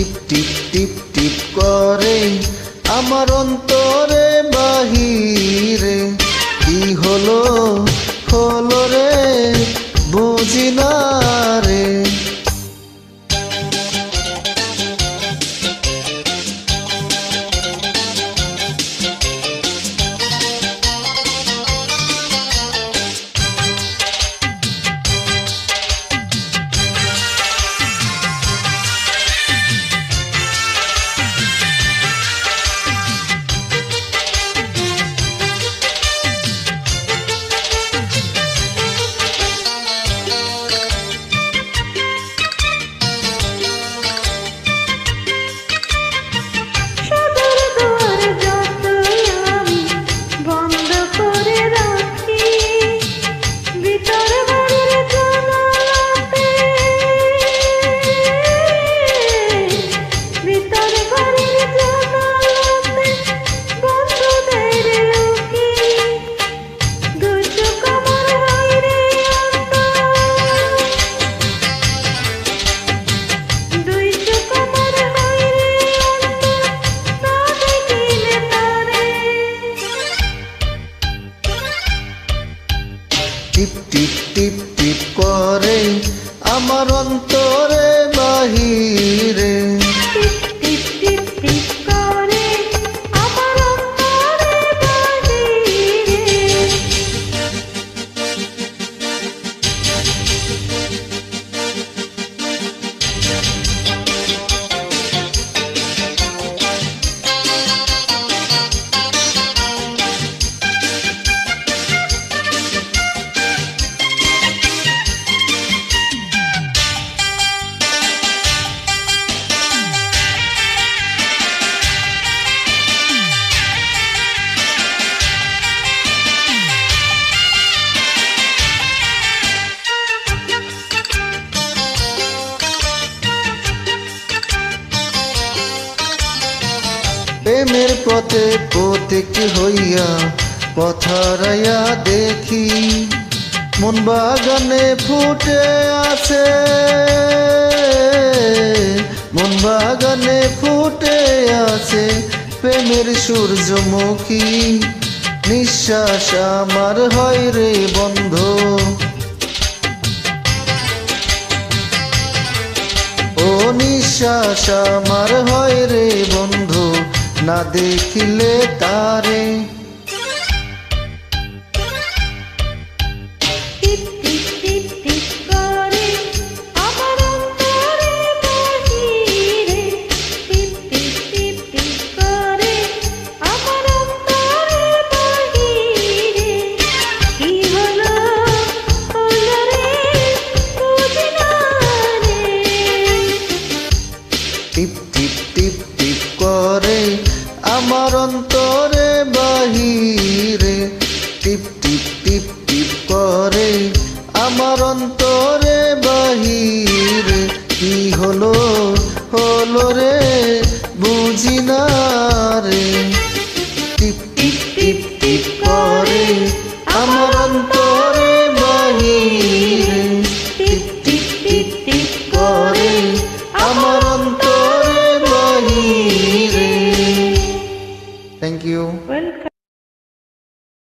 টিপ টিপ টিপ টিপ করে। আমার অন্তরে বাহি টিপ টিপ টিপ টিপ করে। আমার অন্তরে বাহিরে প্রেমের পথে পথিক হইয়া পথারাইয়া দেখি। মন বাগানে ফুটে আছে। মন বাগানে ফুটে আছে প্রেমের সূর্যমুখী। নিঃশ্বাস আমার হয় রে বন্ধ। ও নিঃশ্বাস আমার হয় রে বন্ধু। না দেখিলে তারে টিপ আমার অন্তরে বাহিরে, টিপ টিপ টিপ টিপ করে। আমার অন্তরে বাহিরে, কি হলো হলো রে, বুঝি না রে। টিপ টিপ টিপ